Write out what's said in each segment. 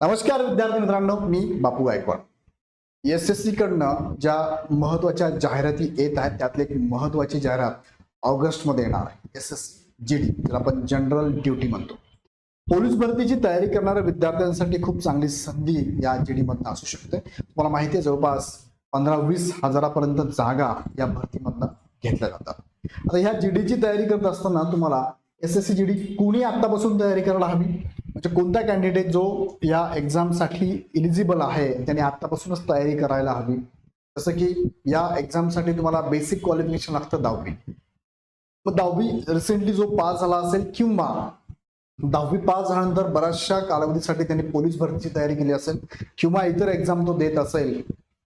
नमस्कार विद्यार्थी मित्रांनो मी Bapu Gaikwad. S S C कडनं ज्या महत्त्वाच्या जाहिराती येत आहेत त्यातली एक महत्वाची जाहिरात ऑगस्टमध्ये येणार आहे. एस एस जी डी ज्याला आपण जनरल ड्युटी म्हणतो. पोलीस भरतीची तयारी करणाऱ्या विद्यार्थ्यांसाठी खूप चांगली संधी या जी डीमधनं असू शकते. तुम्हाला माहिती आहे जवळपास पंधरा वीस हजारापर्यंत जागा या भरतीमधनं घेतल्या जातात. आता ह्या जी डीची तयारी करत असताना तुम्हाला S S C G D कुणी आत्तापासून तयारी करायला हवी? म्हणजे कोणता कॅन्डिडेट जो या एक्झामसाठी इलिजिबल आहे त्याने आतापासूनच तयारी करायला हवी. जसं की या एक्झामसाठी तुम्हाला बेसिक क्वालिफिकेशन लागतं दहावी. मग दहावी रिसेंटली जो पास झाला असेल किंवा दहावी पास झाल्यानंतर बऱ्याचशा कालावधीसाठी त्यांनी पोलीस भरतीची तयारी केली असेल किंवा इतर एक्झाम तो देत असेल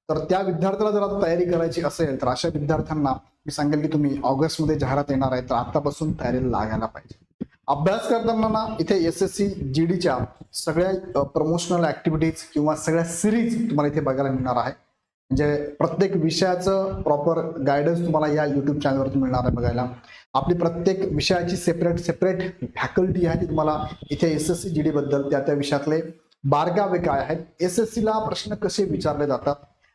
तर त्या विद्यार्थ्याला जर आता तयारी करायची असेल तर अशा विद्यार्थ्यांना मी सांगेल की तुम्ही ऑगस्टमध्ये जाहिरात येणार आहे तर आतापासून तयारीला लागायला पाहिजे. अभ्यास करताना ना इथे एस एस सी जी डीच्या सगळ्या प्रमोशनल ऍक्टिव्हिटीज किंवा सगळ्या सिरीज तुम्हाला इथे बघायला मिळणार आहे. म्हणजे प्रत्येक विषयाचं प्रॉपर गायडन्स तुम्हाला या युट्यूब चॅनलवरती मिळणार आहे बघायला. आपली प्रत्येक विषयाची सेपरेट सेपरेट फॅकल्टी आहे ती तुम्हाला इथे S S C G D बद्दल त्या त्या विषयातले बारगावे काय आहेत? एस एस ला प्रश्न कसे विचारले जातात?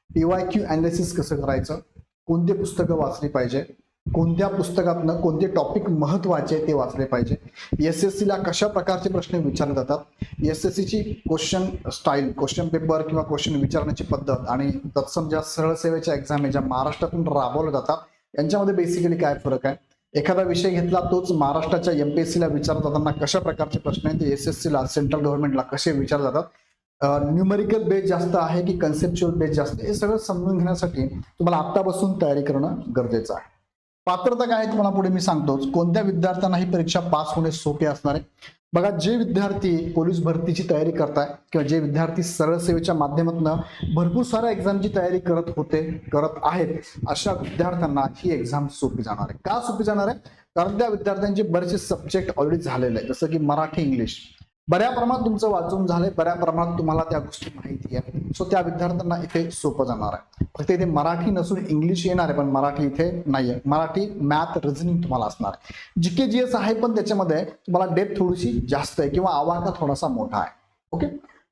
पीवाय क्यू अनालिसिस कसं करायचं? कोणती पुस्तकं वाचली पाहिजे? कोणत्या पुस्तकातनं कोणते टॉपिक महत्त्वाचे ते वाचले पाहिजे? एस एस ला कशा प्रकारचे प्रश्न विचारले जातात? एस एस ची क्वेश्चन स्टाईल क्वेश्चन पेपर किंवा क्वेश्चन विचारण्याची पद्धत आणि तत्सम ज्या सरळ सेवेच्या एक्झाम आहे ज्या महाराष्ट्रातून राबवल्या जातात यांच्यामध्ये बेसिकली काय फरक आहे? एखादा विषय घेतला तोच महाराष्ट्राच्या एमपीएससीला विचारत जाताना कशा प्रकारचे प्रश्न आहेत? ते एस एस ला सेंट्रल गव्हर्नमेंटला कसे विचारले जातात? न्यूमेरिकल बेस जास्त आहे की कन्सेप्च्युअल बेस जास्त आहे? हे सगळं समजून घेण्यासाठी तुम्हाला आत्तापासून तयारी करणं गरजेचं आहे. पात्रता काय आहे तुम्हाला पुढे मी सांगतोच. कोणत्या विद्यार्थ्यांना ही परीक्षा पास होणे सोपे असणार आहे? बघा जे विद्यार्थी पोलीस भरतीची तयारी करताय किंवा जे विद्यार्थी सरळ सेवेच्या माध्यमातून भरपूर साऱ्या एक्झामची तयारी करत होते करत आहेत अशा विद्यार्थ्यांना ही एक्झाम सोपी जाणार आहे. का सोपी जाणार आहे? कारण त्या विद्यार्थ्यांचे बरेचसे सब्जेक्ट ऑलरेडी झालेले आहे जसं की मराठी इंग्लिश बऱ्या प्रमाणात तुमचं वाचून झालंय बऱ्या प्रमाणात तुम्हाला त्या गोष्टी माहिती आहे. सो त्या विद्यार्थ्यांना इथे सोपं जाणार आहे. फक्त इथे मराठी नसून इंग्लिश येणार आहे पण मराठी इथे नाहीये. मराठी मॅथ रिझनिंग तुम्हाला असणार आहे. जी के जी एस आहे पण त्याच्यामध्ये तुम्हाला डेप थोडीशी जास्त आहे किंवा आवाका थोडासा मोठा आहे. ओके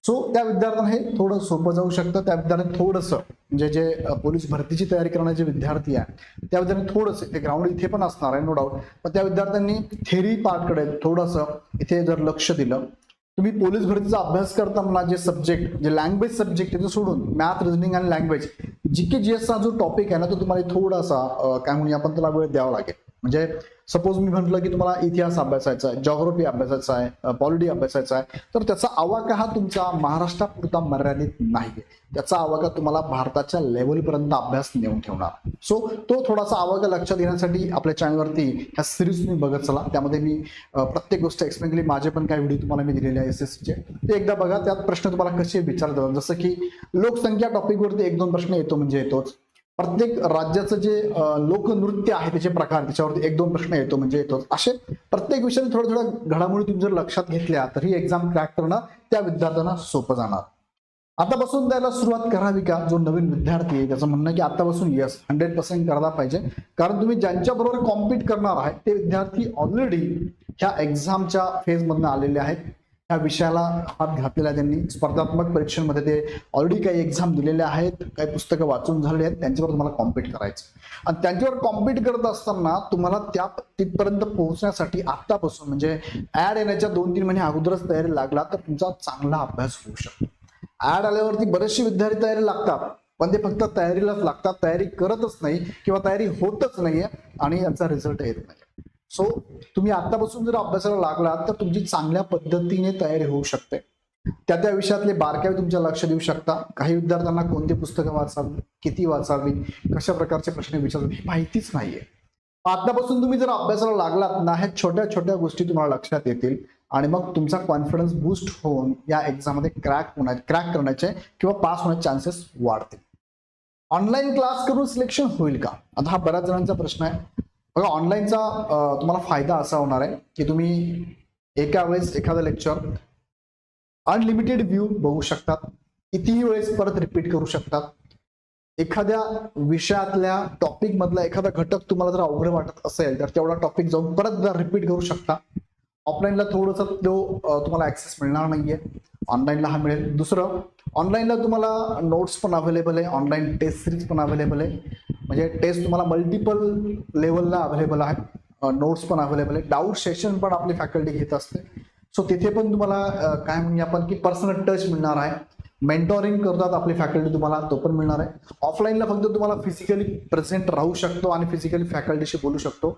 सो त्या विद्यार्थ्यांना हे थोडं सोपं जाऊ शकतं. त्या विद्यार्थ्यांना थोडंसं म्हणजे जे पोलीस भरतीची तयारी करणारे जे विद्यार्थी आहे त्या विद्यार्थ्यांनी थोडंसं ते ग्राउंड इथे पण असणार आहे नो डाऊट पण त्या विद्यार्थ्यांनी थेरी पार्टकडे थोडंसं इथे जर लक्ष दिलं तुम्ही पोलीस भरतीचा अभ्यास करताना जे सब्जेक्ट जे लँग्वेज सब्जेक्ट आहे ते सोडून मॅथ रिझनिंग आणि लँग्वेज जी के जी एसचा जो टॉपिक आहे ना तो तुम्हाला थोडासा काय म्हणूया आपण त्याला वेळ द्यावा लागेल. म्हणजे सपोज मी म्हटलं की तुम्हाला इतिहास अभ्यासायचा आहे जॉग्रफी अभ्यासायचा आहे पॉलिटी अभ्यासायचा आहे तर त्याचा आवाका हा तुमचा महाराष्ट्रापुरता मर्यादित नाही त्याचा आवाका तुम्हाला भारताच्या लेवलपर्यंत अभ्यास नेऊन ठेवणार. सो तो थोडासा आवाका लक्षात घेण्यासाठी आपल्या चॅनलवरती ह्या सिरीज तुम्ही बघत चला. त्यामध्ये मी प्रत्येक गोष्ट एक्सप्लेन केली. माझे पण काही व्हिडिओ तुम्हाला मी दिलेले आहे एस एस चे. ते एकदा बघा. त्यात प्रश्न तुम्हाला कसे विचारतात? जसं की लोकसंख्या टॉपिकवरती एक दोन प्रश्न येतो म्हणजे येतोच. प्रत्येक राज्याचं जे लोकनृत्य आहे त्याचे प्रकार त्याच्यावरती एक दोन प्रश्न येतो म्हणजे येतो असे प्रत्येक विषयाने थोड्या थोड्या घडामोडी तुम्ही जर लक्षात घेतल्या तर ही एक्झाम क्रॅक करणं त्या विद्यार्थ्यांना सोपं जाणार. आतापासून त्याला सुरुवात करावी का जो नवीन विद्यार्थी आहे त्याचं म्हणणं की आतापासून येस हंड्रेड पर्सेंट करायला पाहिजे. कारण तुम्ही ज्यांच्याबरोबर कॉम्पिट करणार आहे ते विद्यार्थी ऑलरेडी ह्या एक्झामच्या फेजमधनं आलेले आहेत. ह्या विषयाला हात घातलेला आहे त्यांनी. स्पर्धात्मक परीक्षांमध्ये ते ऑलरेडी काही एक्झाम दिलेले आहेत काही पुस्तकं वाचून झालेली आहेत त्यांच्यावर तुम्हाला कॉम्पिट करायचं आणि त्यांच्यावर कॉम्पिट करत असताना तुम्हाला त्या तिथपर्यंत पोहोचण्यासाठी आत्तापासून म्हणजे ऍड येण्याच्या दोन तीन महिने अगोदरच तयारी लागला तर तुमचा चांगला अभ्यास होऊ शकतो. ऍड आल्यावरती बरेचसे विद्यार्थी तयारी लागतात पण ते फक्त तयारीलाच लागतात. तयारी करतच नाही किंवा तयारी होतच नाहीये आणि याचा रिझल्ट येत नाही. सो तुम्ही आतापासून जर अभ्यासाला लागलात तर तुमची चांगल्या पद्धतीने तयारी होऊ शकते. त्या त्या विषयातले बारकावे तुमच्या लक्ष देऊ शकता. काही विद्यार्थ्यांना कोणती पुस्तकं वाचावी किती वाचावी कशा प्रकारचे प्रश्न विचारावे हे माहितीच नाहीये. आतापासून तुम्ही जर अभ्यासाला लागलात ना ह्या छोट्या छोट्या गोष्टी तुम्हाला लक्षात येतील आणि मग तुमचा कॉन्फिडन्स बूस्ट होऊन या एक्झाममध्ये क्रॅक होण्या क्रॅक करण्याचे किंवा पास होण्याचे चान्सेस वाढतील. ऑनलाईन क्लास करून सिलेक्शन होईल का? आता हा बऱ्याच जणांचा प्रश्न आहे. बघा ऑनलाईनचा तुम्हाला फायदा असा होणार आहे की तुम्ही एका वेळेस एखादं लेक्चर अनलिमिटेड व्ह्यू बघू शकतात. कितीही वेळेस परत रिपीट करू शकतात. एखाद्या विषयातल्या टॉपिक मधला एखादा घटक तुम्हाला जर अवघड वाटत असेल तर तेवढा टॉपिक जाऊन परत जर रिपीट करू शकता. ऑफलाईनला थोडंसं तो तुम्हाला ऍक्सेस मिळणार नाहीये. ऑनलाईनला हा मिळेल. दुसरं ऑनलाईनला तुम्हाला नोट्स पण अवेलेबल आहे. ऑनलाईन टेस्ट सिरीज पण अवेलेबल आहे. म्हणजे टेस्ट तुम्हाला मल्टिपल लेवलला अवेलेबल आहे नोट्स पण अवेलेबल आहे डाऊट सेशन पण आपली फॅकल्टी घेत असते. सो तिथे पण तुम्हाला काय म्हणजे आपण की पर्सनल टच मिळणार आहे. मेंटॉरिंग करतात आपली फॅकल्टी तुम्हाला तो पण मिळणार आहे. ऑफलाईनला फक्त तुम्हाला फिजिकली प्रेझेंट राहू शकतो आणि फिजिकली फॅकल्टीशी बोलू शकतो.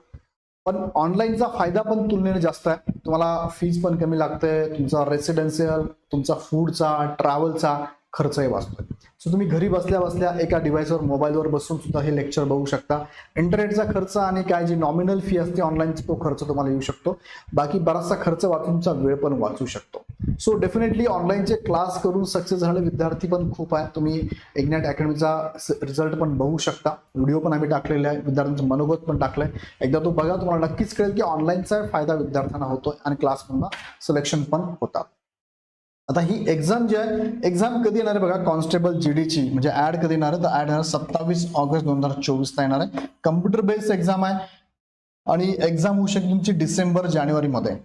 पण ऑनलाईनचा फायदा पण तुलनेने जास्त आहे. तुम्हाला फीज पण कमी लागते तुमचा रेसिडेन्शियल तुमचा फूडचा ट्रॅव्हलचा खर्चही वाचतोय. सो तुम्ही घरी बसल्या बसल्या एका डिव्हाइसवर मोबाईलवर बसून सुद्धा हे लेक्चर बघू शकता. इंटरनेटचा खर्च आणि काय जी नॉमिनल फी असते ऑनलाईनचा तो खर्च तुम्हाला येऊ शकतो. बाकी बराचसा खर्च वाचून तुमचा वेळ पण वाचू शकतो. सो डेफिनेटली ऑनलाईनचे क्लास करून सक्सेस झालेले विद्यार्थी पण खूप आहेत. तुम्ही इग्नॅट अकॅडमीचा रिझल्ट पण बघू शकता. व्हिडिओ पण आम्ही टाकलेले आहे. विद्यार्थ्यांचं मनोगत पण टाकलंय. एकदा तो बघा तुम्हाला नक्कीच कळेल की ऑनलाईनचा फायदा विद्यार्थ्यांना होतोय आणि क्लासमधून सिलेक्शन पण होतात. आता ही एक्झाम जी आहे एक्झाम कधी येणार आहे बघा? कॉन्स्टेबल जी डी ची. म्हणजे ऍड कधी येणार आहे? तर ऍड येणार सत्तावीस ऑगस्ट दोन हजार चोवीसला येणार आहे. कम्प्युटर बेस्ड एक्झाम आहे. आणि एक्झाम होऊ शकते तुमची डिसेंबर जानेवारीमध्ये.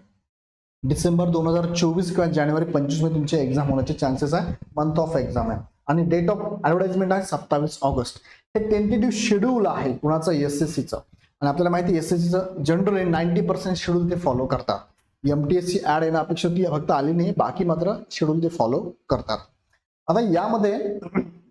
डिसेंबर दोन हजार चोवीस किंवा जानेवारी पंचवीसमध्ये तुमची एक्झाम होण्याचे चान्सेस आहे. मंथ ऑफ एक्झाम आहे. आणि डेट ऑफ ऍडव्हर्टाइजमेंट आहे सत्तावीस ऑगस्ट. हे टेंटेटिव्ह शेड्यूल आहे कुणाचं? एस एस सीचं आणि आपल्याला माहिती एस एस सीचं जनरली नाईन्टी पर्सेंट शेड्यूल ते फॉलो करतात. M T S C ad येणं अपेक्षा ती फक्त आली नाही बाकी मात्र शेड्यूल ते फॉलो करतात. आता यामध्ये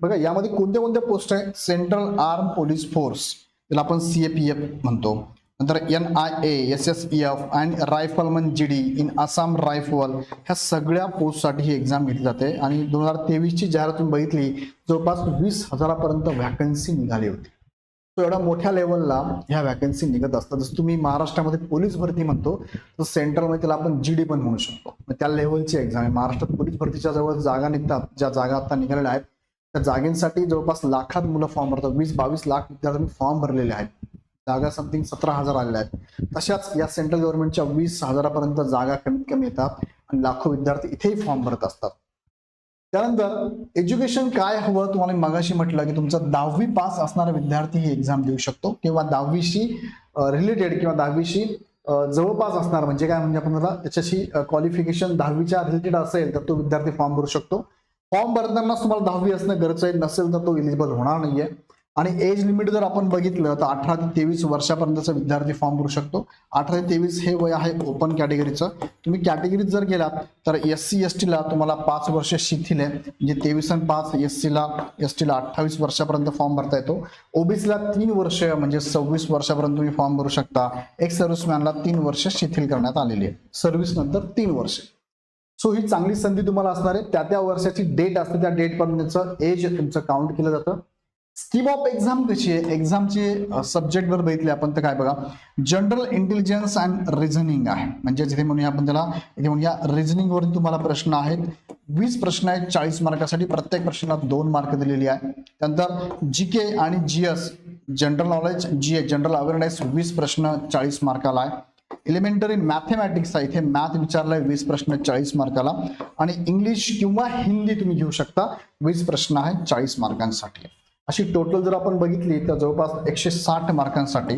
बघा यामध्ये कोणत्या कोणत्या पोस्ट आहेत? सेंट्रल आर्म पोलीस फोर्स त्याला आपण सी ए पी एफ म्हणतो. नंतर N I A S S E F and rifleman G D in Assam rifle ह्या सगळ्या पोस्टसाठी ही एक्झाम घेतली जाते. आणि दोन हजार तेवीसची जाहिरात तुम्ही बघितली जवळपास वीस हजारापर्यंत व्हॅकन्सी निघाली होती. तो एवढ्या मोठ्या लेवलला ह्या व्हॅकन्सी निघत असतात. जसं तुम्ही महाराष्ट्रामध्ये पोलीस भरती म्हणतो तर सेंट्रलमध्ये त्याला आपण जी डी पण म्हणू शकतो. मग त्या लेवलची एक्झाम आहे. महाराष्ट्रात पोलीस भरतीच्या जवळ जागा निघतात. ज्या जागा आता निघालेल्या आहेत त्या जागेंसाठी जवळपास लाखात मुलं फॉर्म भरतात. वीस बावीस लाख विद्यार्थ्यांनी फॉर्म भरलेले आहेत. जागा समथिंग सतरा हजार आलेल्या आहेत. तशाच या सेंट्रल गव्हर्नमेंटच्या वीस हजारापर्यंत जागा कमीत कमी येतात आणि लाखो विद्यार्थी इथेही फॉर्म भरत असतात. त्यानंतर एज्युकेशन काय हवं? तुम्हाला मगाशी म्हटलं की तुमचा दहावी पास असणारा विद्यार्थी ही एक्झाम देऊ शकतो किंवा दहावीशी रिलेटेड किंवा दहावीशी जवळपास असणार. म्हणजे काय? म्हणजे आपण त्याला त्याच्याशी क्वालिफिकेशन दहावीच्या रिलेटेड असेल तर तो विद्यार्थी फॉर्म भरू शकतो. फॉर्म भरतानाच तुम्हाला दहावी असणं गरजेचं आहे. नसेल तर तो इलिजिबल होणार नाहीये. आणि एज लिमिट जर आपण बघितलं तर अठरा ते तेवीस वर्षापर्यंतचा विद्यार्थी फॉर्म भरू शकतो. अठरा ते तेवीस हे वय आहे ओपन कॅटेगरीचं तुम्ही कॅटेगरीत जर गेलात तर एस सी एस टीला तुम्हाला पाच वर्ष शिथिल आहे. म्हणजे तेवीस आणि पाच एस सीला एस टीला अठ्ठावीस वर्षापर्यंत फॉर्म भरता येतो. ओबीसीला तीन वर्ष म्हणजे सव्वीस वर्षापर्यंत तुम्ही फॉर्म भरू शकता. एक सर्व्हिसमॅनला तीन वर्ष शिथिल करण्यात आलेली आहे. सर्व्हिस नंतर तीन वर्ष. सो ही चांगली संधी तुम्हाला असणार आहे. त्या त्या वर्षाची डेट असते. त्या डेटपर्यंतचं एज तुमचं काउंट केलं जातं. स्कीम ऑफ एक्झाम कशी आहे? एक्झामचे सब्जेक्ट जर बघितले आपण तर काय बघा? जनरल इंटेलिजन्स अँड रिझनिंग आहे. म्हणजे जिथे म्हणूया आपण त्याला इथे म्हणूया रिझनिंगवरून तुम्हाला प्रश्न आहेत. वीस प्रश्न आहेत चाळीस मार्कासाठी प्रत्येक प्रश्नाला दोन मार्क दिलेली आहे. त्यानंतर जी के आणि G S general knowledge G A general awareness वीस प्रश्न चाळीस मार्काला आहे. एलिमेंटरी मॅथमॅटिक्स आहे इथे मॅथ विचारलाय वीस प्रश्न चाळीस मार्काला. आणि इंग्लिश किंवा हिंदी तुम्ही घेऊ शकता वीस प्रश्न आहे चाळीस मार्कांसाठी. अशी टोटल जर आपण बघितली तर जवळपास एकशे साठ मार्कांसाठी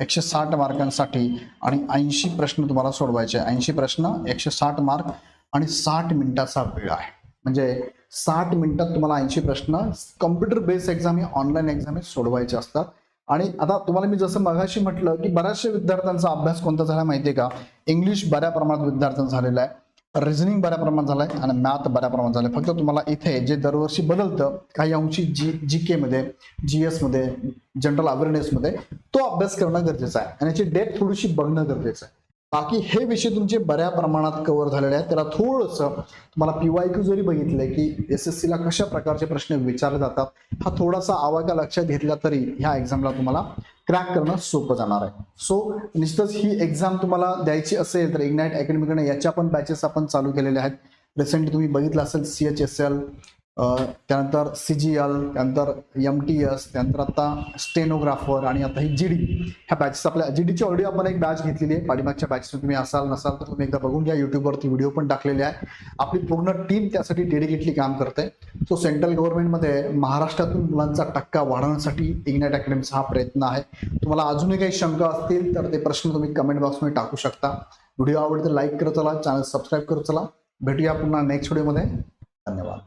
एकशे साठ मार्कांसाठी आणि ऐंशी प्रश्न तुम्हाला सोडवायचे ऐंशी प्रश्न एकशे साठ मार्क आणि साठ मिनिटाचा वेळ आहे. म्हणजे साठ मिनिटात तुम्हाला ऐंशी प्रश्न कम्प्युटर बेस्ड एक्झाम हे ऑनलाईन एक्झाम हे सोडवायचे असतात. आणि आता तुम्हाला मी जसं मगाशी म्हटलं की बऱ्याचशा विद्यार्थ्यांचा अभ्यास कोणता झाला माहितीये का? इंग्लिश बऱ्या प्रमाणात विद्यार्थ्यांचा झालेला आहे. रिझनिंग बऱ्या प्रमाणात झालाय आणि मॅथ बऱ्या प्रमाणात झालंय. फक्त तुम्हाला इथे जे दरवर्षी बदलतं काही अंशी जी जी के मध्ये जी एसमध्ये जनरल अवेअरनेस मध्ये तो अभ्यास करणं गरजेचं आहे. आणि याची डेट थोडीशी बघणं गरजेचं आहे. बाकी हे विषय तुमचे बऱ्या प्रमाणात कव्हर झालेले आहेत. त्याला थोडंसं तुम्हाला पीवाय जरी बघितलंय की एस एस ला कशा प्रकारचे प्रश्न विचारले जातात हा थोडासा आवाका लक्षात घेतला तरी ह्या एक्झामला तुम्हाला क्रॅक करणं सोपं जाणार आहे. सो निश्चितच ही एक्झाम तुम्हाला द्यायची असेल तर इग्नाईट अकॅडमीकडे याच्या पण बॅचेस आपण चालू केलेल्या आहेत. रिसेंटली तुम्ही बघितलं असेल सी एच एस एल त्यानंतर सी जी एल त्यानंतर एम टी एस त्यानंतर आता स्टेनोग्राफर आणि आता ही जी डी ह्या बॅचेस आपल्या जी डीची ऑलरेडी आपण एक बॅच घेतलेली आहे. पाठीमागच्या बॅचेस तुम्ही असाल नसाल तर तुम्ही एकदा बघून घ्या. युट्यूबवरती व्हिडिओ पण टाकलेले आहे. आपली पूर्ण टीम त्यासाठी डेडिकेटली काम करते. सो सेंट्रल गव्हर्नमेंटमध्ये महाराष्ट्रातून मुलांचा टक्का वाढवण्यासाठी इग्नाईट अकॅडमीचा हा प्रयत्न आहे. तुम्हाला अजूनही काही शंका असतील तर ते प्रश्न तुम्ही कमेंट बॉक्समध्ये टाकू शकता. व्हिडिओ आवडते लाईक करत चला. चॅनल सबस्क्राईब करत चला. भेटूया पुन्हा नेक्स्ट व्हिडिओमध्ये धन्यवाद.